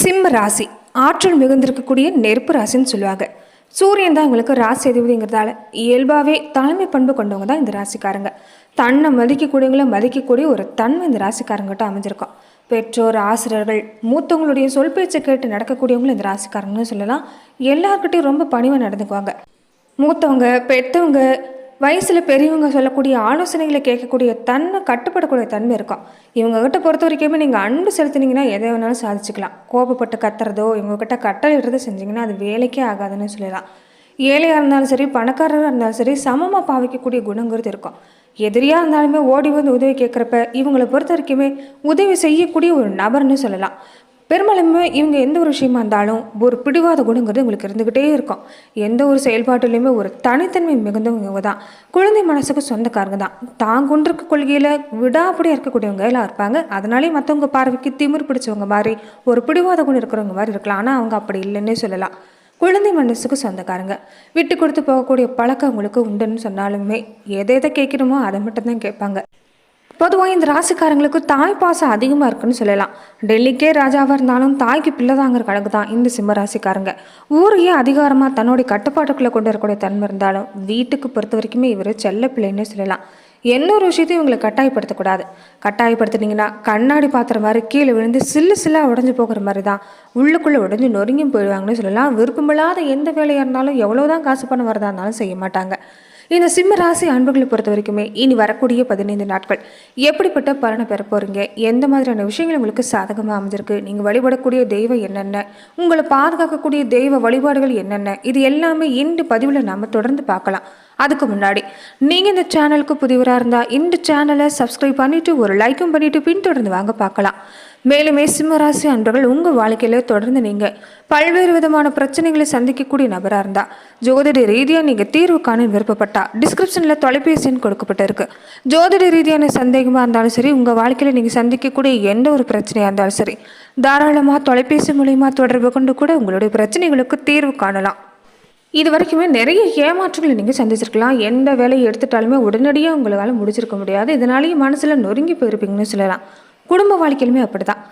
சிம்ம ராசி. ஆற்றல் மிகுந்திருக்கக்கூடிய நெருப்பு ராசின்னு சொல்லுவாங்க. சூரியன் தான் உங்களுக்கு ராசி அதிபதிங்கிறதால இயல்பாகவே தலைமை பண்பு கொண்டவங்க தான் இந்த ராசிக்காரங்க. தன்னை மதிக்கக்கூடியவங்கள மதிக்கக்கூடிய ஒரு தன்மை இந்த ராசிக்காரங்கிட்ட அமைஞ்சிருக்கும். பெற்றோர் ஆசிரியர்கள் மூத்தவங்களுடைய சொல் பேச்சை கேட்டு நடக்கக்கூடியவங்களும் இந்த ராசிக்காரங்கன்னு சொல்லலாம். எல்லாருக்கிட்டையும் ரொம்ப பணிவாக நடந்துக்குவாங்க. மூத்தவங்க பெற்றவங்க வயசில் பெரியவங்க சொல்லக்கூடிய ஆலோசனைகளை கேட்கக்கூடிய தன்மை கட்டுப்படக்கூடிய தன்மை இருக்கும் இவங்ககிட்ட பொறுத்த வரைக்குமே நீங்கள் அன்பு செலுத்தினீங்கன்னா எதை வேணாலும் சாதிச்சுக்கலாம். கோபப்பட்டு கத்துறதோ இவங்ககிட்ட கட்டளிடுறதோ செஞ்சிங்கன்னா அது வேலைக்கே ஆகாதுன்னு சொல்லலாம். ஏழையாக இருந்தாலும் சரி பணக்காரராக இருந்தாலும் சரி சமமாக பாவிக்கக்கூடிய குணங்கிறது இருக்கும். எதிரியாக இருந்தாலுமே ஓடி வந்து உதவி கேட்குறப்ப இவங்களை பொறுத்த வரைக்குமே உதவி செய்யக்கூடிய ஒரு நபர்னு சொல்லலாம். பெரும்பாலுமே இவங்க எந்த ஒரு விஷயமா இருந்தாலும் ஒரு பிடிவாத குணங்கிறது உங்களுக்கு இருந்துக்கிட்டே இருக்கும். எந்த ஒரு செயல்பாட்டிலையுமே ஒரு தனித்தன்மை மிகுந்தவங்க தான். குழந்தை மனசுக்கு சொந்தக்காரங்க தான். தான் கொண்டிருக்க கொள்கையில் விடாப்படியாக இருக்கக்கூடியவங்க எல்லாம் இருப்பாங்க. அதனாலே மற்றவங்க பார்வைக்கு திமிர் பிடிச்சவங்க மாதிரி ஒரு பிடிவாத குணம் இருக்கிறவங்க மாதிரி இருக்கலாம். ஆனால் அவங்க அப்படி இல்லைன்னே சொல்லலாம். குழந்தை மனசுக்கு சொந்தக்காரங்க. விட்டு கொடுத்து போகக்கூடிய பழக்கம் அவங்களுக்கு உண்டுன்னு சொன்னாலுமே எதை எதை கேட்கணுமோ அதை மட்டும்தான் கேட்பாங்க. பொதுவாக இந்த ராசிக்காரங்களுக்கு தாய் பாசம் அதிகமாக இருக்குன்னு சொல்லலாம். டெல்லிக்கே ராஜாவாக இருந்தாலும் தாய்க்கு பிள்ளை தாங்கிற கணக்கு தான் இந்த சிம்ம ராசிக்காரங்க. ஊரையே அதிகாரமாக தன்னுடைய கட்டுப்பாட்டுக்குள்ளே கொண்டு வரக்கூடிய தன்மை இருந்தாலும் வீட்டுக்கு பொறுத்த வரைக்குமே இவர் செல்ல பிள்ளைன்னு சொல்லலாம். என்ன ஒரு விஷயத்தையும் இவங்களை கட்டாயப்படுத்தக்கூடாது. கட்டாயப்படுத்துனீங்கன்னா கண்ணாடி பாத்திர மாதிரி கீழே விழுந்து சில்லு சில்லாக உடஞ்சி போகிற மாதிரி தான் உள்ளுக்குள்ளே உடஞ்சி நொறுங்கியும் போயிடுவாங்கன்னு சொல்லலாம். விருப்பமில்லாத எந்த வேலையாக இருந்தாலும் எவ்வளோதான் காசு பணம் வரதா இருந்தாலும் செய்ய மாட்டாங்க. இந்த சிம்ம ராசி அன்புகளை பொறுத்த வரைக்குமே இனி வரக்கூடிய பதினைந்து நாட்கள் எப்படிப்பட்ட பலனை பெற போகிறீங்க எந்த மாதிரியான விஷயங்கள் உங்களுக்கு சாதகமாக அமைஞ்சிருக்கு? நீங்கள் வழிபடக்கூடிய தெய்வம் என்னென்ன? உங்களை பாதுகாக்கக்கூடிய தெய்வ வழிபாடுகள் என்னென்ன? இது எல்லாமே இன்று பதிவில் நாம் தொடர்ந்து பார்க்கலாம். அதுக்கு முன்னாடி. நீங்கள் இந்த சேனலுக்கு புதிவராக இருந்தால் இந்த சேனலை சப்ஸ்கிரைப் பண்ணிவிட்டு ஒரு லைக்கும் பண்ணிவிட்டு பின்தொடர்ந்து வாங்க பார்க்கலாம். மேலுமே சிம்மராசி அன்பர்கள் உங்கள் வாழ்க்கையில் தொடர்ந்து நீங்கள் பல்வேறு விதமான பிரச்சனைகளை சந்திக்கக்கூடிய நபராக இருந்தால் ஜோதிட ரீதியாக நீங்கள் தீர்வு காண விருப்பப்பட்டா டிஸ்கிரிப்ஷனில் தொலைபேசி எண் கொடுக்கப்பட்டிருக்கு ஜோதிட ரீதியான சந்தேகமாக இருந்தாலும் சரி உங்கள் வாழ்க்கையில் நீங்கள் சந்திக்கக்கூடிய எந்த ஒரு பிரச்சனையாக இருந்தாலும் சரி தாராளமாக தொலைபேசி மூலயமா தொடர்பு கொண்டு கூட உங்களுடைய பிரச்சனைகளுக்கு தீர்வு காணலாம். இது வரைக்குமே நிறைய ஏமாற்றங்களை நீங்கள் சந்திச்சிருக்கலாம். எந்த வேலையை எடுத்துட்டாலுமே உடனடியாக உங்களால் முடிச்சிருக்க முடியாது. இதனாலேயே மனசில் நொறுங்கி போயிருப்பீங்கன்னு சொல்லலாம். குடும்ப வாழ்க்கையிலுமே அப்படி தான்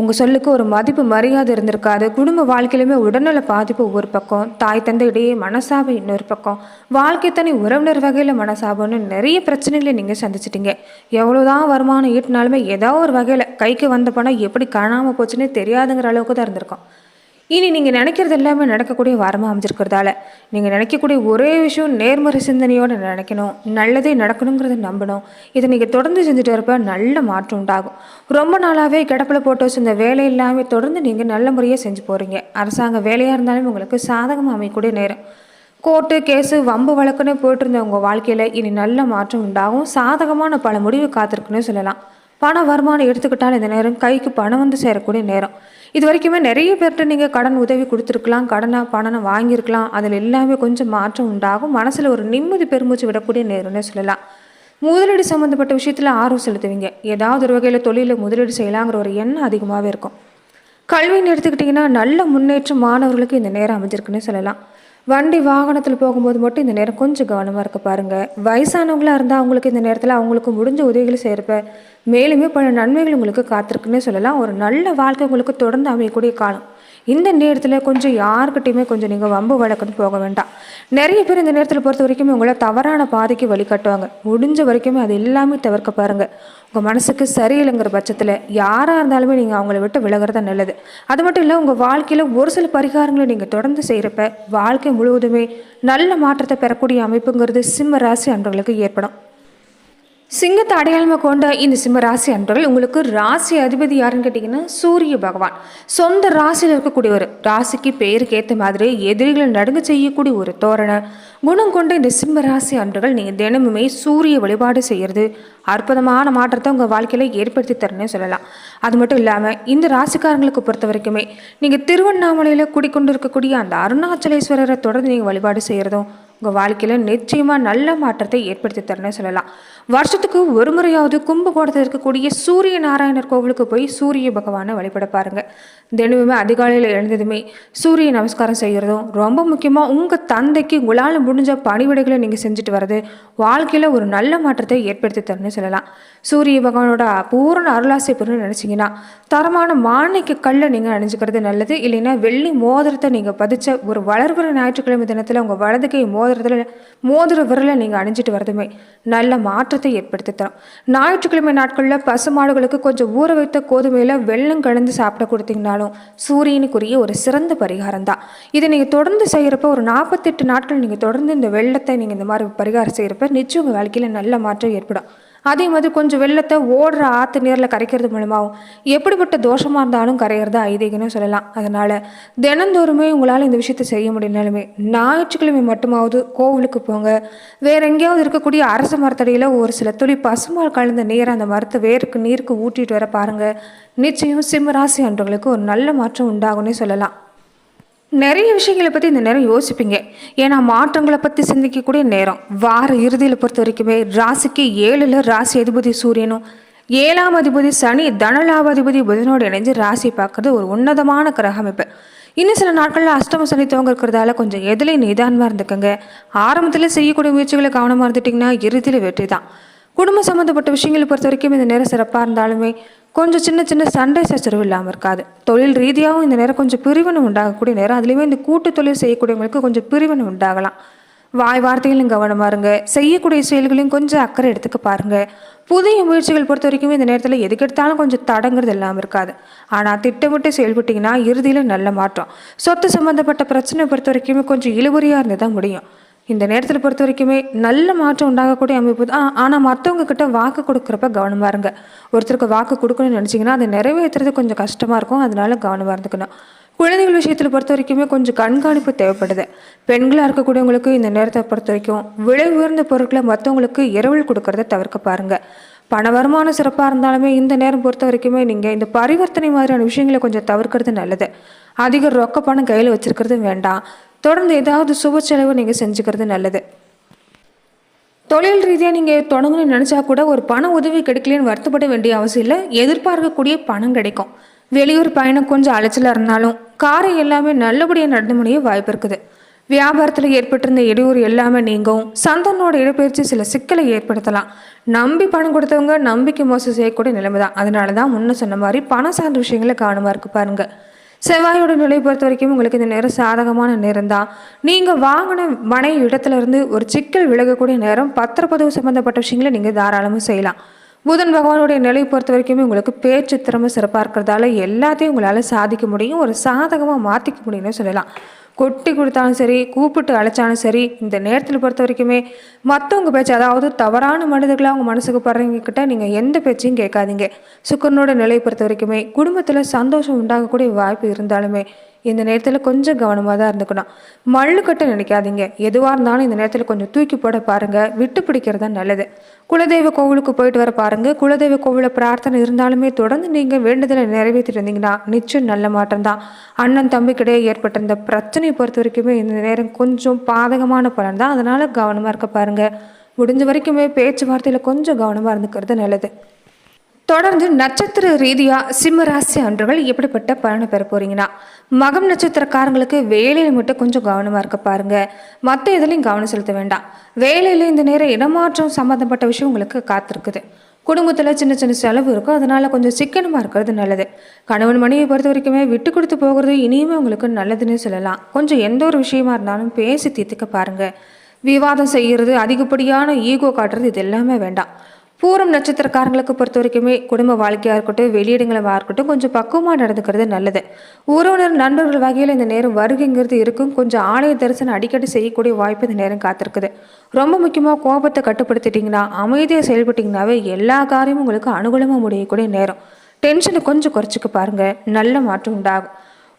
உங்கள் சொல்லுக்கு ஒரு மதிப்பு மரியாதை இருந்திருக்காது. குடும்ப வாழ்க்கையிலுமே உடல்நல பாதிப்பு ஒரு பக்கம் தாய் தந்தை இடையே மனசாபம் இன்னொரு பக்கம். வாழ்க்கை தனி உறவினர் வகையில் மனசாபம்னு நிறைய பிரச்சனைகளை நீங்கள் சந்திச்சிட்டீங்க. எவ்வளோதான் வருமானம் ஈட்டினாலுமே ஏதோ ஒரு வகையில் கைக்கு வந்த பணம் எப்படி காணாமல் போச்சுன்னே தெரியாதுங்கிற அளவுக்கு தான் இருந்திருக்கும். இனி நீங்கள் நினைக்கிறது எல்லாமே நடக்கக்கூடிய வாரமாக அமைஞ்சிருக்கிறதால நீங்கள் நினைக்கக்கூடிய ஒரே விஷயம் நேர்மறை சிந்தனையோடு நினைக்கணும். நல்லதே நடக்கணுங்கிறத நம்பணும். இதை நீங்கள் தொடர்ந்து செஞ்சுட்டு வரப்ப நல்ல மாற்றம் உண்டாகும். ரொம்ப நாளாகவே கிடப்பில் போட்டு வச்சிருந்த வேலை எல்லாமே தொடர்ந்து நீங்கள் நல்ல முறையாக செஞ்சு போகிறீங்க அரசாங்க வேலையாக இருந்தாலும் உங்களுக்கு சாதகமாக அமையக்கூடிய நேரம். கோர்ட்டு கேஸு வம்பு வழக்குன்னு போயிட்டு இருந்த உங்கள் வாழ்க்கையில் இனி நல்ல மாற்றம் உண்டாகும். சாதகமான பல முடிவு காத்திருக்குன்னு சொல்லலாம். பண வருமானம் எடுத்துக்கிட்டால் இந்த நேரம் கைக்கு பணம் வந்து சேரக்கூடிய நேரம். இது வரைக்குமே நிறைய பேர்கிட்ட நீங்கள் கடன் உதவி கொடுத்துருக்கலாம் கடனை பணம் வாங்கியிருக்கலாம். அதில் எல்லாமே கொஞ்சம் மாற்றம் உண்டாகும். மனசில் ஒரு நிம்மதி பெருமூச்சு விடக்கூடிய நேரம்னு சொல்லலாம். முதலீடு சம்மந்தப்பட்ட விஷயத்தில் ஆர்வம் செலுத்துவீங்க. ஏதாவது ஒரு வகையில் தொழிலில் முதலீடு செய்யலாங்கிற ஒரு எண்ணம் அதிகமாகவே இருக்கும். கல்வின்னு எடுத்துக்கிட்டிங்கன்னா நல்ல முன்னேற்றம் மாணவர்களுக்கு இந்த நேரம் அமைஞ்சிருக்குன்னு சொல்லலாம். வண்டி வாகனத்தில் போகும்போது மட்டும் இந்த நேரம் கொஞ்சம் கவனமாக இருக்க பாருங்கள் வயசானவங்களாக இருந்தால் அவங்களுக்கு இந்த நேரத்தில் அவங்களுக்கு முடிஞ்ச உதவிகளை செய்கிறப்ப மேலுமே பல நன்மைகள் உங்களுக்கு காத்திருக்குன்னே சொல்லலாம். ஒரு நல்ல வாழ்க்கை உங்களுக்கு தொடர்ந்து அமையக்கூடிய காலம். இந்த நேரத்தில் கொஞ்சம் யாருக்கிட்டையுமே கொஞ்சம் நீங்கள் வம்பு வழக்குன்னு போக வேண்டாம். நிறைய பேர் இந்த நேரத்தில் பொறுத்த வரைக்குமே உங்களை தவறான பாதைக்கு வழிகாட்டுவாங்க. முடிஞ்ச வரைக்குமே அது எல்லாமே தவிர்க்க பாருங்கள் உங்கள் மனசுக்கு சரியில்லைங்கிற பட்சத்தில் யாராக இருந்தாலுமே நீங்கள் அவங்கள விட்டு விலகிறது நல்லது. அது மட்டும் இல்லை உங்கள் வாழ்க்கையில் ஒரு சில பரிகாரங்களை நீங்கள் தொடர்ந்து செய்கிறப்ப வாழ்க்கை முழுவதுமே நல்ல மாற்றத்தை பெறக்கூடிய அமைப்புங்கிறது சிம்ம ராசி அன்பர்களுக்கு ஏற்படும். சிங்கத்தை அடையாளமாக கொண்ட இந்த சிம்ம ராசி அன்பர்கள் உங்களுக்கு ராசி அதிபதி யாருன்னு கேட்டிங்கன்னா சூரிய பகவான். சொந்த ராசியில் இருக்கக்கூடியவர். ராசிக்கு பேருக்கு ஏற்ற மாதிரி எதிரிகளை நடுங்க செய்யக்கூடிய ஒரு தோரணை. குணம் கொண்ட இந்த சிம்ம ராசி அன்பர்கள் நீங்கள் தினமுமே சூரிய வழிபாடு செய்கிறது அற்புதமான மாற்றத்தை உங்கள் வாழ்க்கையில் ஏற்படுத்தி தரணும்னு சொல்லலாம். அது மட்டும் இல்லாமல் இந்த ராசிக்காரங்களுக்கு பொறுத்த வரைக்குமே நீங்கள் திருவண்ணாமலையில் குடிக்கொண்டு இருக்கக்கூடிய அந்த அருணாச்சலேஸ்வரரை தொடர்ந்து நீங்கள் வழிபாடு செய்கிறதும் உங்கள் வாழ்க்கையில் நிச்சயமாக நல்ல மாற்றத்தை ஏற்படுத்தி தரணும்னு சொல்லலாம். வருஷத்துக்கு ஒரு முறையாவது கும்பகோணத்தில் இருக்கக்கூடிய சூரிய நாராயணர் கோவிலுக்கு போய் சூரிய பகவானை வழிபட பாருங்கள் தினமுமே அதிகாலையில் எழுந்ததுமே சூரிய நமஸ்காரம் செய்கிறதும் ரொம்ப முக்கியமாக உங்கள் தந்தைக்கு உங்களால் முடிஞ்ச பணிவிடைகளை நீங்கள் செஞ்சுட்டு வர்றது வாழ்க்கையில் ஒரு நல்ல மாற்றத்தை ஏற்படுத்தி தரணும்னு சொல்லலாம். சூரிய பகவானோட பூரண அருளாசை பெறணும்னு நினச்சிங்கன்னா தரமான மாணிக்க கல்லை நீங்கள் அணிஞ்சுக்கிறது நல்லது. இல்லைன்னா வெள்ளி மோதிரத்தை நீங்கள் பதிச்ச ஒரு வளர்கிற ஞாயிற்றுக்கிழமை தினத்தில் உங்கள் வலதுகை மோதிரத்தில் மோதிர விரலை நீங்கள் அணிஞ்சிட்டு வரதுமே நல்ல மாற்றத்தை ஏற்படுத்தி தரும் ஞாயிற்றுக்கிழமை நாட்களில் பசுமாடுகளுக்கு கொஞ்சம் ஊற வைத்த கோதுமையில் வெள்ளம் கலந்து சாப்பிட கொடுத்தீங்கனாலும் சூரியனுக்குரிய ஒரு சிறந்த பரிகாரம் தான் இதை நீங்கள் தொடர்ந்து செய்கிறப்ப ஒரு நாற்பத்தெட்டு நாட்கள் நீங்கள் தொடர்ந்து இந்த வெள்ளத்தை நீங்கள் இந்த மாதிரி பரிகாரம் செய்கிறப்ப நிச்சயம் உங்கள் வாழ்க்கையில் நல்ல மாற்றம் ஏற்படும். அதே மாதிரி கொஞ்சம் வெள்ளத்தை ஓடுற ஆற்று நீரில் கரைக்கிறது மூலமாகவும் எப்படிப்பட்ட தோஷமாக இருந்தாலும் கரையிறது ஐதீகம்னு சொல்லலாம். அதனால் தினந்தோறுமே உங்களால் இந்த விஷயத்தை செய்ய முடியலனாலுமே ஞாயிற்றுக்கிழமை மட்டுமாவது கோவிலுக்கு போங்க. வேற எங்கேயாவது இருக்கக்கூடிய அரச மரத்தடியில் ஒரு சில துளி பசுமால் கலந்த நீரை அந்த மரத்தை வேருக்கு நீருக்கு ஊட்டிட்டு வர பாருங்கள் நிச்சயம் சிம்மராசி அன்றவங்களுக்கு ஒரு நல்ல மாற்றம் உண்டாகும்னே சொல்லலாம். நிறைய விஷயங்களை பற்றி இந்த நேரம் யோசிப்பீங்க. ஏன்னா மாற்றங்களை பற்றி சிந்திக்கக்கூடிய நேரம். வார இறுதியில் பொறுத்த வரைக்குமே ராசிக்கு ஏழில் ராசி அதிபதி சூரியனும் ஏழாம் அதிபதி சனி தனலாபாதிபதி புதனோடு இணைஞ்சு ராசி பார்க்கறது ஒரு உன்னதமான கிரக அமைப்பு. இன்னும் சில நாட்களில் அஷ்டம சனி துவங்க இருக்கிறதால கொஞ்சம் எதுலேயும் நிதானமாக இருந்துக்கோங்க. ஆரம்பத்தில் செய்யக்கூடிய முயற்சிகளை கவனமாக இருந்துட்டிங்கன்னா இறுதியில் வெற்றி தான் குடும்ப சம்மந்தப்பட்ட விஷயங்களை பொறுத்த வரைக்கும் இந்த நேரம் சிறப்பாக இருந்தாலுமே கொஞ்சம் சின்ன சின்ன சண்டை சச்சரவு இல்லாமல் இருக்காது. தொழில் ரீதியாகவும் இந்த நேரம் கொஞ்சம் பிரிவினை உண்டாகக்கூடிய நேரம். அதுலேயுமே இந்த கூட்டு தொழில் செய்யக்கூடியவங்களுக்கு கொஞ்சம் பிரிவினை உண்டாகலாம். வாய் வார்த்தைகளும் கவனமாக இருங்க. செய்யக்கூடிய செயல்களையும் கொஞ்சம் அக்கறை எடுத்துக்க பாருங்கள் புதிய முயற்சிகள் பொறுத்த வரைக்கும் இந்த நேரத்தில் எதுக்கெடுத்தாலும் கொஞ்சம் தடங்கிறது இல்லாமல் இருக்காது. ஆனால் திட்டமிட்டு செயல்பட்டிங்கன்னா இறுதியில் நல்ல மாற்றம். சொத்து சம்மந்தப்பட்ட பிரச்சனை பொறுத்த வரைக்குமே கொஞ்சம் இழுபறியாக இருந்து தான் முடியும். இந்த நேரத்தில் பொறுத்த வரைக்குமே நல்ல மாற்றம் உண்டாகக்கூடிய அமைப்பு தான். ஆனால் மற்றவங்க கிட்ட வாக்கு கொடுக்குறப்ப கவனமாக இருங்க. ஒருத்தருக்கு வாக்கு கொடுக்கணும்னு நினச்சிங்கன்னா அதை நிறைவேற்றுறது கொஞ்சம் கஷ்டமாக இருக்கும். அதனால கவனமாக இருந்துக்கணும். குழந்தைகள் விஷயத்தில் பொறுத்த வரைக்குமே கொஞ்சம் கண்காணிப்பு தேவைப்படுது. பெண்களாக இருக்கக்கூடியவங்களுக்கு இந்த நேரத்தை பொறுத்த வரைக்கும் விலை உயர்ந்த பொருட்களை மற்றவங்களுக்கு இரவல் கொடுக்கறத தவிர்க்க பாருங்கள் பண வருமானம் சிறப்பாக இருந்தாலுமே இந்த நேரம் பொறுத்த வரைக்குமே நீங்கள் இந்த பரிவர்த்தனை மாதிரியான விஷயங்களை கொஞ்சம் தவிர்க்கிறது நல்லது. அதிக ரொக்க பணம் கையில் வச்சுருக்கிறது வேண்டாம். தொடர்ந்து ஏதாவது சுப செலவு நீங்கள் செஞ்சுக்கிறது நல்லது. தொழில் ரீதியாக நீங்கள் தொடங்கணும்னு நினச்சா கூட ஒரு பண உதவி கிடைக்கலன்னு வருத்தப்பட வேண்டிய அவசியம் இல்லை. எதிர்பார்க்கக்கூடிய பணம் கிடைக்கும். வெளியூர் பயணம் கொஞ்சம் அலைச்சலாக இருந்தாலும் காரை எல்லாமே நல்லபடியாக நடந்து முடிய வாய்ப்பு இருக்குது. வியாபாரத்தில் ஏற்பட்டிருந்த இடையூறு எல்லாமே நீங்கும் சந்தனோட இடப்பெயர்ச்சி சில சிக்கலை ஏற்படுத்தலாம். நம்பி பணம் கொடுத்தவங்க நம்பிக்கை மோசம் செய்யக்கூடிய நிலைமை தான் அதனால தான் முன்ன சொன்ன மாதிரி பணம் சார்ந்த விஷயங்களை கவனமாக இருக்கு பாருங்கள் செவ்வாயோட நிலை பொறுத்த வரைக்கும் உங்களுக்கு இந்த நேரம் சாதகமான நேரம் தான். நீங்கள் வாங்கின மனை இடத்துலேருந்து ஒரு சிக்கல் விலகக்கூடிய நேரம் பத்திரப்பதிவு சம்மந்தப்பட்ட விஷயங்களை நீங்கள் தாராளமாக செய்யலாம். புதன் பகவானுடைய நிலை பொறுத்த வரைக்குமே உங்களுக்கு பேச்சு திறமை சிறப்பாக இருக்கிறதால எல்லாத்தையும் உங்களால் சாதிக்க முடியும் ஒரு சாதகமாக மாற்றிக்க முடியும்னு சொல்லலாம். கொட்டி கொடுத்தாலும் சரி கூப்பிட்டு அழைச்சாலும் சரி இந்த நேரத்தில் பொறுத்த வரைக்குமே மற்றவங்க பேச்சு அதாவது தவறான மனிதர்களாக அவங்க மனசுக்கு படுறவங்க கிட்ட நீங்கள் எந்த பேச்சையும் கேட்காதீங்க. சுக்கரனோட நிலையை பொறுத்த வரைக்குமே குடும்பத்தில் சந்தோஷம் உண்டாகக்கூடிய வாய்ப்பு இருந்தாலுமே இந்த நேரத்தில் கொஞ்சம் கவனமாக தான் இருந்துக்கணும். மல்லு கட்ட நினைக்காதீங்க. எதுவாக இருந்தாலும் இந்த நேரத்தில் கொஞ்சம் தூக்கி போட பாருங்கள் விட்டு பிடிக்கிறது தான் நல்லது. குலதெய்வ கோவிலுக்கு போயிட்டு வர பாருங்கள் குலதெய்வ கோவிலில் பிரார்த்தனை இருந்தாலுமே தொடர்ந்து நீங்கள் வேண்டுதலை நிறைவேற்றிட்டு இருந்தீங்கன்னா நிச்சயம் நல்ல மாற்றம் தான். அண்ணன் தம்பிக்கிடையே ஏற்பட்டிருந்த பிரச்சனையை பொறுத்த வரைக்குமே இந்த நேரம் கொஞ்சம் பாதகமான பலன் தான். அதனால் கவனமாக இருக்க பாருங்கள் முடிஞ்ச வரைக்குமே பேச்சுவார்த்தையில் கொஞ்சம் கவனமாக இருந்துக்கிறது நல்லது. தொடர்ந்து நட்சத்திர ரீதியாக சிம்ம ராசி அன்றுகள் எப்படிப்பட்ட பலனை பெற போறீங்கன்னா மகம் நட்சத்திரக்காரங்களுக்கு வேலையில் மட்டும் கொஞ்சம் கவனமாக இருக்க பாருங்க. மற்ற இதுலையும் கவனம் செலுத்த வேண்டாம். வேலையில் இந்த நேரம் இடமாற்றம் சம்மந்தப்பட்ட விஷயம் உங்களுக்கு காத்திருக்குது. குடும்பத்தில் சின்ன சின்ன செலவு இருக்கும். அதனால் கொஞ்சம் சிக்கனமாக இருக்கிறது நல்லது. கணவன் மனைவி பொறுத்த வரைக்குமே விட்டு கொடுத்து போகிறது இனியுமே உங்களுக்கு நல்லதுன்னு சொல்லலாம். கொஞ்சம் எந்த ஒரு விஷயமா இருந்தாலும் பேசி தீர்த்துக்க பாருங்கள் விவாதம் செய்கிறது அதிகப்படியான ஈகோ காட்டுறது இது எல்லாமே வேண்டாம். பூரம் நட்சத்திரக்காரங்களுக்கு பொறுத்த வரைக்குமே குடும்ப வாழ்க்கையாக இருக்கட்டும் வெளியிடங்களாக இருக்கட்டும் கொஞ்சம் பக்குவமாக நடந்துக்கிறது நல்லது. உறவினர் நண்பர்கள் வகையில் இந்த நேரம் வருகைங்கிறது இருக்கும். கொஞ்சம் ஆலய தரிசனம் அடிக்கடி செய்யக்கூடிய வாய்ப்பு இந்த நேரம் காத்திருக்குது. ரொம்ப முக்கியமாக கோபத்தை கட்டுப்படுத்திட்டிங்கன்னா அமைதியாக செயல்பட்டிங்கனாவே எல்லா காரியமும் உங்களுக்கு அனுகூலமாக முடியக்கூடிய நேரம். டென்ஷனை கொஞ்சம் குறைச்சிக்க பாருங்கள் நல்ல மாற்றம் உண்டாகும்.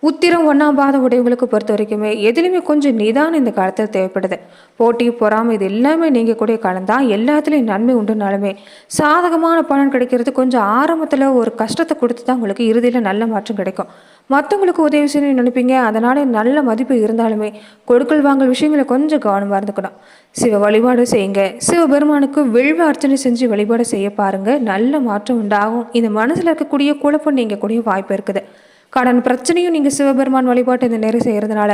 உத்திரம் ஒன்றாம் பாத உடையவங்களுக்கு பொறுத்த வரைக்குமே எதுலையுமே கொஞ்சம் நிதானம் இந்த காலத்தில் தேவைப்படுது. போட்டி பொறாமை இது எல்லாமே நீங்கள் கூடிய காலம் தான் எல்லாத்துலேயும் நன்மை உண்டுனாலுமே சாதகமான பலன் கிடைக்கிறது கொஞ்சம் ஆரம்பத்தில் ஒரு கஷ்டத்தை கொடுத்து தான் உங்களுக்கு இறுதியில் நல்ல மாற்றம் கிடைக்கும். மற்றவங்களுக்கு உதவி செய்யணும்னு நினைப்பீங்க. அதனால் நல்ல மதிப்பு இருந்தாலுமே கொடுக்கல் வாங்கல் விஷயங்களை கொஞ்சம் கவனமாக இருந்துக்கணும். சிவ வழிபாடு செய்யுங்க. சிவபெருமானுக்கு வில்வ அர்ச்சனை செஞ்சு வழிபாடு செய்ய பாருங்கள் நல்ல மாற்றம் உண்டாகும். இந்த மனசில் இருக்கக்கூடிய குழப்பம் நீங்கக்கூடிய வாய்ப்பு இருக்குது. கடன் பிரச்சனையும் நீங்கள் சிவபெருமான் வழிபாட்டு இந்த நேரம் செய்கிறதுனால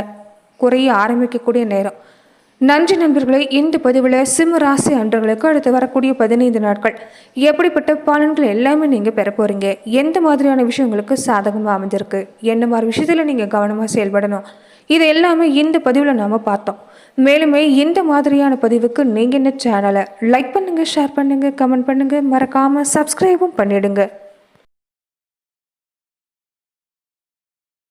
குறைய ஆரம்பிக்கக்கூடிய நேரம். நன்றி நண்பர்களே இந்த பதிவில் சிம்ம ராசி அன்றர்களுக்கு அடுத்து வரக்கூடிய பதினைந்து நாட்கள். எப்படிப்பட்ட பலன்கள் எல்லாமே நீங்கள் பெற போகிறீங்க எந்த மாதிரியான விஷயங்களுக்கு சாதகமாக அமைஞ்சிருக்கு? என்ன மாதிரி விஷயத்தில் நீங்கள் கவனமாக செயல்படணும்? இது எல்லாமே இந்த பதிவில் நாம் பார்த்தோம். மேலுமே இந்த மாதிரியான பதிவுக்கு நீங்கள் என்ன சேனலை லைக் பண்ணுங்கள் ஷேர் பண்ணுங்கள் கமெண்ட் பண்ணுங்கள் மறக்காமல் சப்ஸ்கிரைபும் பண்ணிவிடுங்க